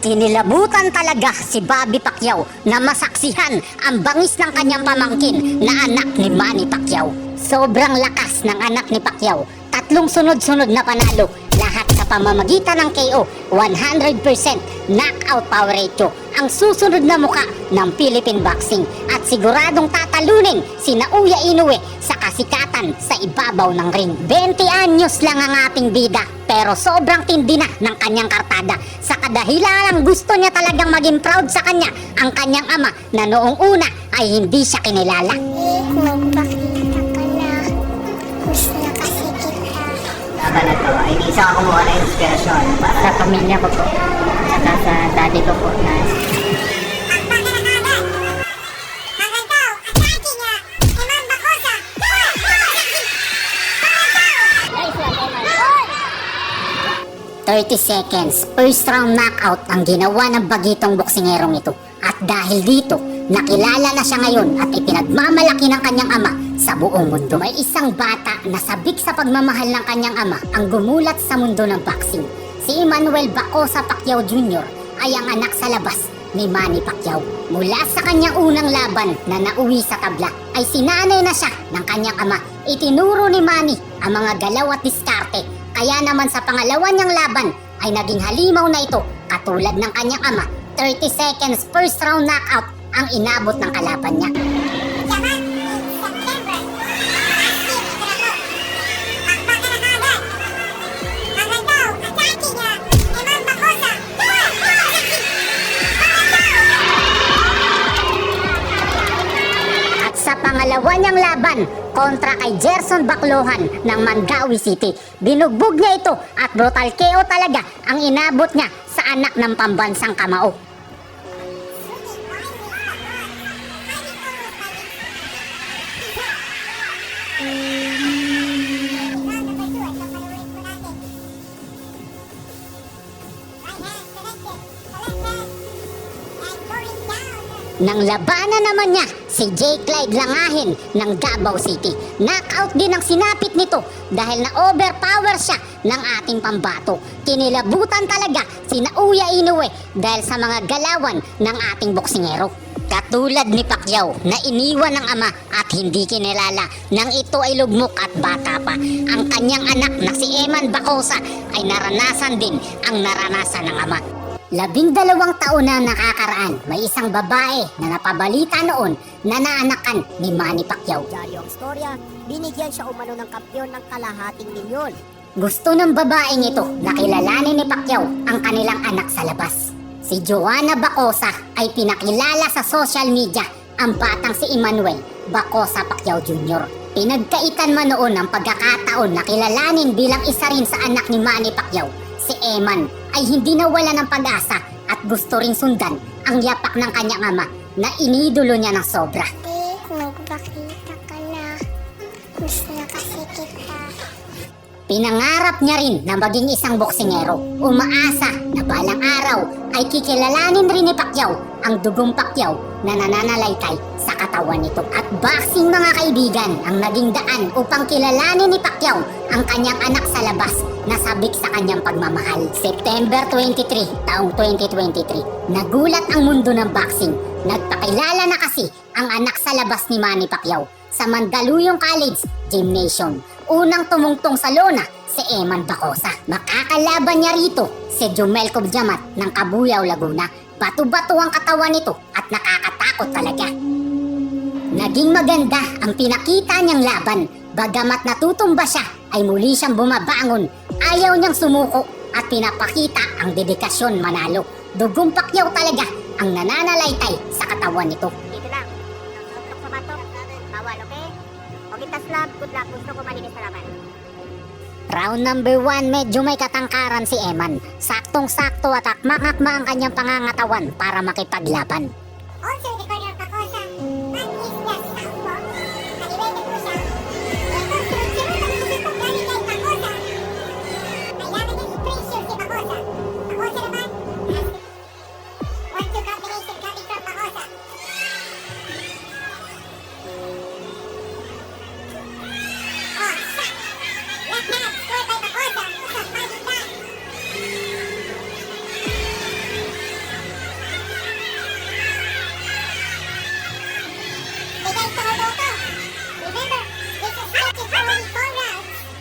Kinilabutan talaga si Bobby Pacquiao na masaksihan ang bangis ng kanyang pamangkin na anak ni Manny Pacquiao. Sobrang lakas ng anak ni Pacquiao. Tatlong sunod-sunod na panalo. Lahat sa pamamagitan ng KO. 100% knockout power ratio. Ang susunod na muka ng Philippine Boxing. At siguradong tatalunin si Nauya Inoue sa kasikatan sa ibabaw ng ring. 20 anyos lang ang ating bida. Pero sobrang tindi na ng kanyang kartada. Sa kadahilan gusto niya talagang maging proud sa kanya ang kanyang ama na noong una ay hindi siya kinilala. Magpakita ka na. Gusto na kasi kita. laban na to ay isa ka kumuha ng inspirasyon para Sa pamilya ko po. Saka sa daddy ko po na 30 seconds, first round knockout ang ginawa ng bagitong boksingerong ito. At dahil dito, nakilala na siya ngayon at ipinagmamalaki ng kanyang ama sa buong mundo. May isang bata na sabik sa pagmamahal ng kanyang ama ang gumulat sa mundo ng boxing. Si Emmanuel Bacosa Pacquiao Jr. ay ang anak sa labas ni Manny Pacquiao. Mula sa kanyang unang laban na nauwi sa tabla ay sinanay na siya ng kanyang ama. Itinuro ni Manny ang mga galaw at diskarte. Kaya naman sa pangalawa niyang laban ay naging halimaw na ito katulad ng kanyang ama. 30 seconds first round knockout ang inabot ng kalaban niya. Niyang laban kontra kay Gerson Baclohan ng Mandawi City, binugbog niya ito at brutal KO talaga ang inabot niya sa anak ng pambansang kamao. Nang labanan naman niya si J. Clyde Langahin ng Davao City. Knockout din ang sinapit nito dahil na overpower siya ng ating pambato. Kinilabutan talaga si Nauya Inoue dahil sa mga galawan ng ating boksingero. Katulad ni Pacquiao na iniwan ng ama at hindi kinilala nang ito ay lugmok at bata pa. Ang kanyang anak na si Eman Bacosa ay naranasan din ang naranasan ng ama. Labing dalawang taon na nakakaraan, may isang babae na napabalita noon na naanakan ni Manny Pacquiao. Diaryo ang istorya, binigyan siya umano ng kampyon ng kalahating milyon. Gusto ng babaeng ito na kilalanin ni Pacquiao ang kanilang anak sa labas. Si Joanna Bacosa ay pinakilala sa social media ang batang si Emmanuel Bacosa Pacquiao Jr. Pinagkaitan man noon ang pagkakataon na kilalanin bilang isa rin sa anak ni Manny Pacquiao. Si Eman ay hindi nawala ng pag-asa at gusto ring sundan ang yapak ng kanyang ama na inidolo niya ng sobra. Eh, magpakita ka na. Gusto na kasi kita. Pinangarap niya rin na maging isang boksingero. Umaasa na balang araw ay kikilalanin rin ni Pacquiao ang dugong Pacquiao na nananalaytay sa katawan nito. At boxing mga kaibigan ang naging daan upang kilalanin ni Pacquiao ang kanyang anak sa labas sabik sa kanyang pagmamahal. September 23, taong 2023, nagulat ang mundo ng boxing. Nagpakilala na kasi ang anak sa labas ni Manny Pacquiao sa Mandaluyong College Gymnasium. Unang tumungtong sa lona si Eman Bacosa. Makakalaban niya rito si Jumel Cobjamat ng Kabuyao, Laguna. Bato-bato ang katawan nito at nakakatakot talaga. Naging maganda ang pinakita niyang laban. Bagamat natutumba siya, ay muli siyang bumabangon. Ayaw niyang sumuko at pinapakita ang dedikasyon manalo. Dugong pakyaw talaga ang nananalaytay sa katawan nito. Dito lang. Tutok sa batok. Bawal, okay? Okay, tas lang. Good luck. Gusto ko malinis sa laban. Round number 1, medyo may katangkaran si Eman. Saktong-sakto at akma-akma ang kanyang pangangatawan para makipaglaban.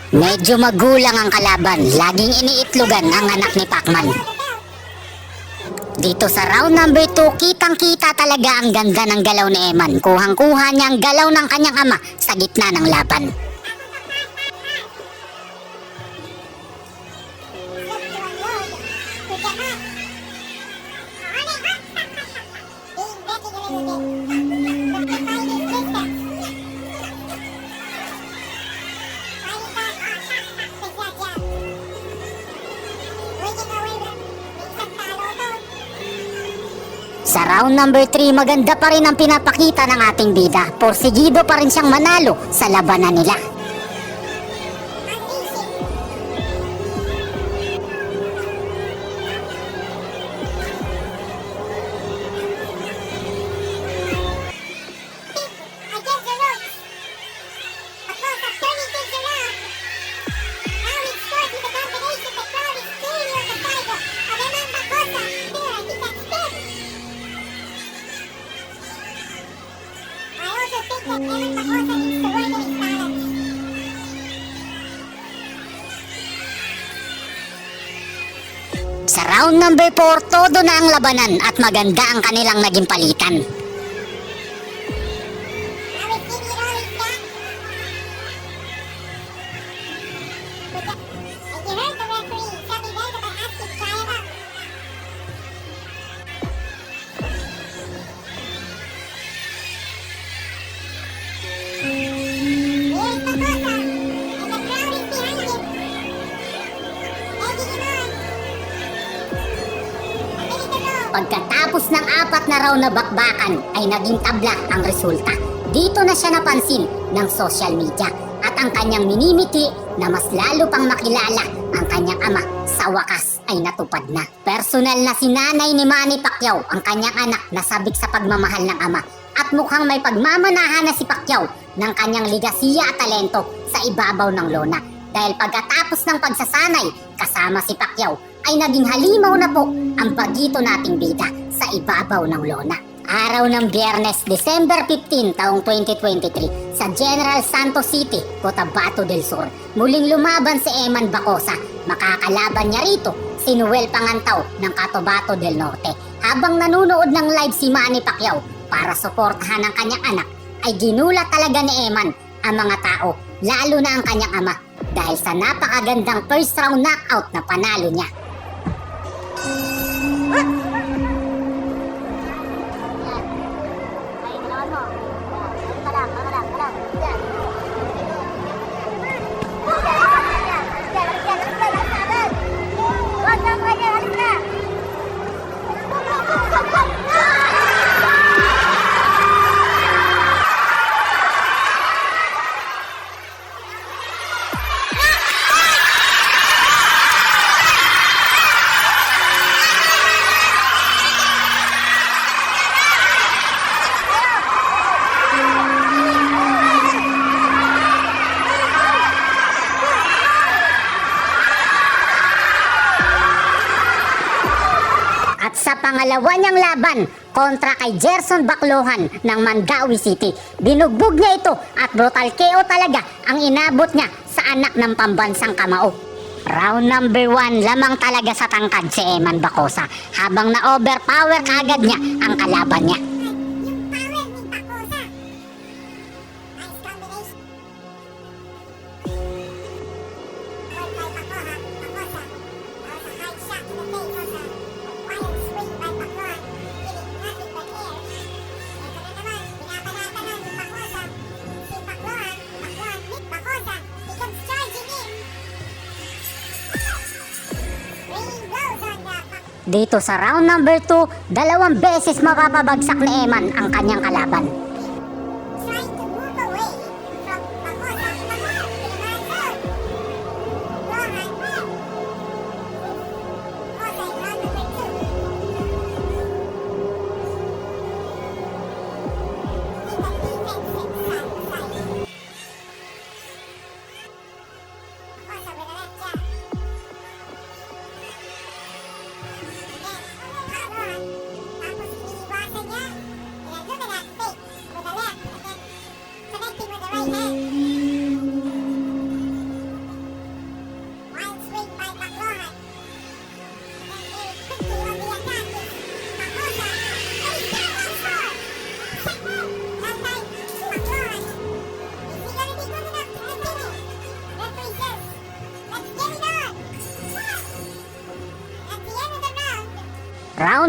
Medyo magulang ang kalaban, laging iniitlogan ang anak ni Pacman. Dito sa round number 2, kitang-kita talaga ang ganda ng galaw ni Eman. Kuhang-kuha niya ang galaw ng kanyang ama sa gitna ng laban. Sa round number 3, maganda pa rin ang pinapakita ng ating bida. Porsigido pa rin siyang manalo sa labanan nila. Sa round number 4, todo na ang labanan at maganda ang kanilang naging palitan. Pagkatapos ng apat na round na bakbakan ay naging tabla ang resulta. Dito na siya napansin ng social media at ang kanyang minimiti na mas lalo pang makilala ang kanyang ama sa wakas ay natupad na. Personal na sinanay ni Manny Pacquiao ang kanyang anak na sabik sa pagmamahal ng ama at mukhang may pagmamanahan na si Pacquiao ng kanyang ligasiya at talento sa ibabaw ng lona. Dahil pagkatapos ng pagsasanay kasama si Pacquiao ay naging halimaw na po ang pagito nating bida sa ibabaw ng lona. Araw ng Biyernes, December 15, taong 2023, sa General Santos City, Cotabato del Sur, muling lumaban si Eman Bacosa. Makakalaban niya rito si Noel Pangantaw ng Cotabato del Norte. Habang nanonood ng live si Manny Pacquiao para suportahan ang kanyang anak, ay ginulat talaga ni Eman ang mga tao, lalo na ang kanyang ama, dahil sa napakagandang first round knockout na panalo niya. Ay, sa pangalawa niyang laban kontra kay Gerson Baclohan ng Mandawi City, binugbog niya ito at brutal KO talaga ang inabot niya sa anak ng pambansang kamao. Round number 1, lamang talaga sa tangkad si Eman Bacosa. Habang na-overpower kagad niya ang kalaban niya. Yung power Dito sa round number 2, dalawang beses mapapabagsak ni Eman ang kanyang kalaban.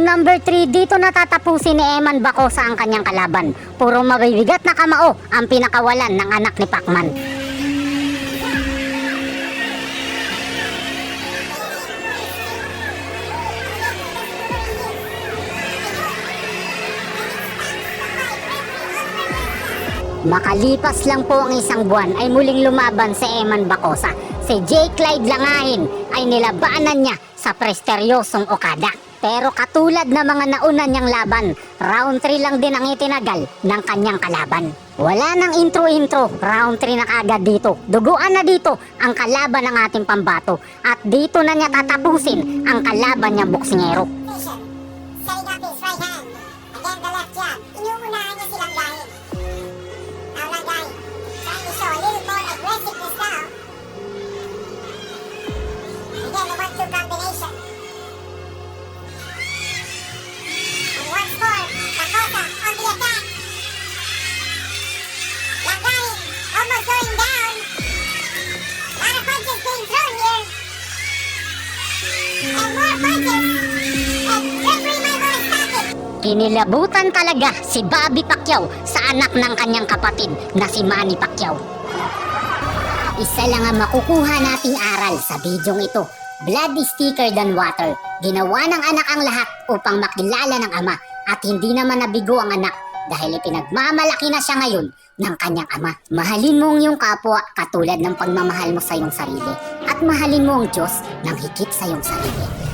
Number 3, dito natatapusin ni Eman Bacosa ang kanyang kalaban. Puro mabibigat na kamao ang pinakawalan ng anak ni Pacman. Makalipas lang po ang isang buwan ay muling lumaban si Eman Bacosa. Si J. Clyde Langahin ay nilabanan niya sa presteryosong Okada. Pero katulad ng mga nauna niyang laban, round 3 lang din ang itinagal ng kanyang kalaban. Wala nang intro-intro, round 3 na kagad dito. Duguan na dito ang kalaban ng ating pambato at dito na niya tatapusin ang kalaban niyang boksingero. Kinilabutan talaga si Bobby Pacquiao sa anak ng kanyang kapatid na si Manny Pacquiao. Isa lang ang makukuha nating aral sa bidyong ito. Blood is thicker than water. Ginawa ng anak ang lahat upang makilala ng ama at hindi naman nabigo ang anak dahil ipinagmamalaki na siya ngayon ng kanyang ama. Mahalin mo ang iyong kapwa katulad ng pagmamahal mo sa iyong sarili at mahalin mo ang Diyos ng higit sa iyong sarili.